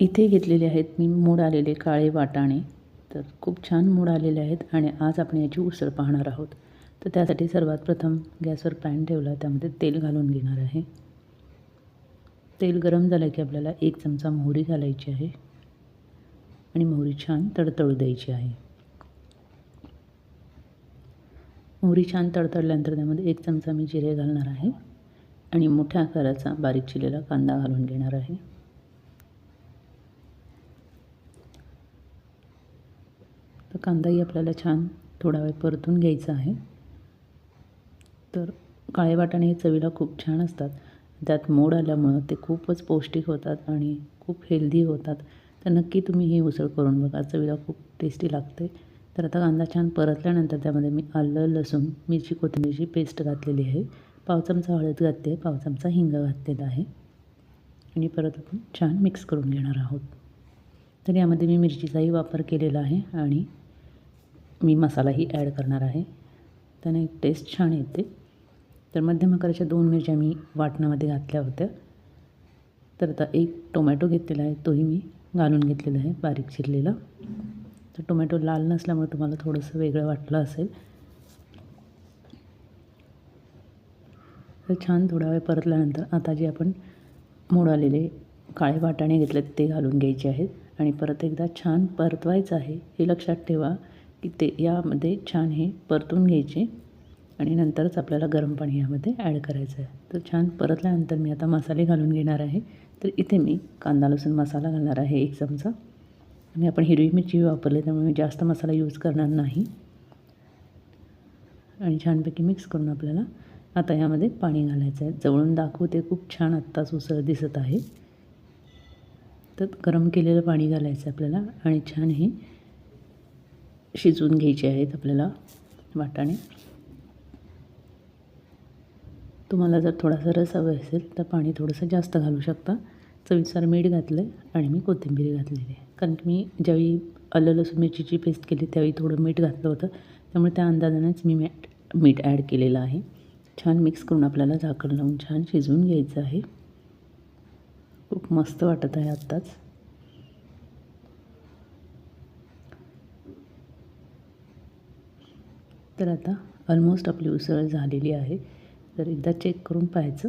इथे घेतलेले आहेत मी मूड आलेले काळे वाटाणे. तर खूप छान मूड आलेले आहेत आणि आज आपण याची उसळ पाहणार आहोत. तर त्यासाठी सर्वात प्रथम गॅसवर पॅन ठेवला त्यामध्ये तेल घालून घेणार आहे. तेल गरम झालं की आपल्याला एक चमचा मोहरी घालायची आहे आणि मोहरी छान तडतडू द्यायची आहे. मोहरी छान तडतडल्यानंतर त्यामध्ये एक चमचा मी जिरे घालणार आहे आणि मोठ्या आकाराचा बारीक चिरलेला कांदा घालून घेणार आहे. कांदाही आपल्याला छान थोडा वेळ परतून घ्यायचा आहे. तर काळे वाटाणे हे चवीला खूप छान असतात. त्यात मोड आल्यामुळं ते खूपच पौष्टिक होतात आणि खूप हेल्दी होतात. तर नक्की तुम्ही ही उसळ करून बघा. चवीला खूप टेस्टी लागते. तर आता कांदा छान परतल्यानंतर त्यामध्ये मी आलं लसूण मिरची कोथिंबीरची पेस्ट घातलेली आहे. पाव चमचा हळद घातली आहे पाव चमचा हिंग घातलेला आहे. आणि परत आपण छान मिक्स करून घेणार आहोत. तर यामध्ये मी मिरचीचाही वापर केलेला आहे आणि मी मसालाही ॲड करणार आहे. त्याने एक टेस्ट छान येते. तर मध्यम आकाराच्या दोन मिरच्या मी वाटणामध्ये घातल्या होत्या. तर आता एक टोमॅटो घेतलेला आहे. तोही मी घालून घेतलेला आहे. बारीक चिरलेला. तर टोमॅटो लाल नसल्यामुळे तुम्हाला थोडंसं वेगळं वाटलं असेल. तर छान थोडा वेळ परतल्यानंतर आता जे आपण मोड आलेले काळे वाटाणे घेतलेत ते घालून घ्यायचे आहेत. आणि परत एकदा छान परतवायचं आहे हे लक्षात ठेवा. की ते यामध्ये छान हे परतून घ्यायचे आणि नंतरच आपल्याला गरम पाणी यामध्ये ॲड करायचं आहे. तर छान परतल्यानंतर मी आता मसाले घालून घेणार आहे. तर इथे मी कांदा लसूण मसाला घालणार आहे एक चमचा. आणि आपण हिरवी मिरची वापरली त्यामुळे मी जास्त मसाला यूज करणार नाही. आणि छानपैकी मिक्स करून आपल्याला आता यामध्ये पाणी घालायचं आहे. जवळून दाखवते खूप छान आत्ताच उसळ दिसत आहे. तर गरम केलेलं पाणी घालायचं आहे आपल्याला आणि छान हे शिजवून घ्यायचे आहेत आपल्याला वाटाणे. तुम्हाला जर थोडासा रस हवा असेल तर पाणी थोडंसं जास्त घालू शकता. चवीनुसार मीठ घातलं आहे आणि मी कोथिंबीर घातलेली आहे. कारण की मी ज्यावेळी आलं लसूण मिरचीची पेस्ट केली त्यावेळी थोडं मीठ घातलं होतं. त्यामुळे त्या अंदाजानेच मी मॅट मीठ ॲड केलेलं आहे. छान मिक्स करून आपल्याला झाकण लावून छान शिजवून घ्यायचं आहे. खूप मस्त वाटत आहे आत्ताच. तर आता ऑलमोस्ट आपली उसळ झालेली आहे. तर एकदा चेक करून पाहायचं.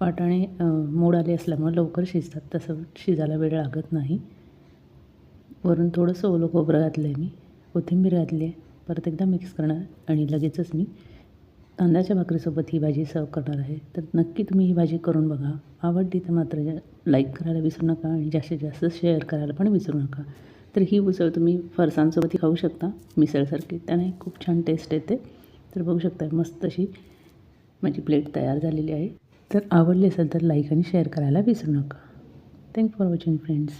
वाटाणे मोड आले असल्यामुळे लवकर शिजतात. तसं शिजायला वेळ लागत नाही. वरून थोडंसं ओलं खोबरं घातलं आहे मी. कोथिंबीर घातली आहे. परत एकदा मिक्स करणार आणि लगेचच मी तांदळाच्या भाकरीसोबत ही भाजी सर्व करणार आहे. तर नक्की तुम्ही ही भाजी करून बघा. आवडली तर मात्र लाईक करायला विसरू नका आणि जास्तीत जास्त शेअर करायला पण विसरू नका. तर ही उसळ तुम्ही फरसांसोबतही खाऊ शकता मिसळसारखी. त्याने खूप छान टेस्ट येते. तर बघू शकता मस्त अशी माझी प्लेट तयार झालेली आहे. तर आवडली असेल तर लाईक आणि शेअर करायला विसरू नका. Thank for watching friends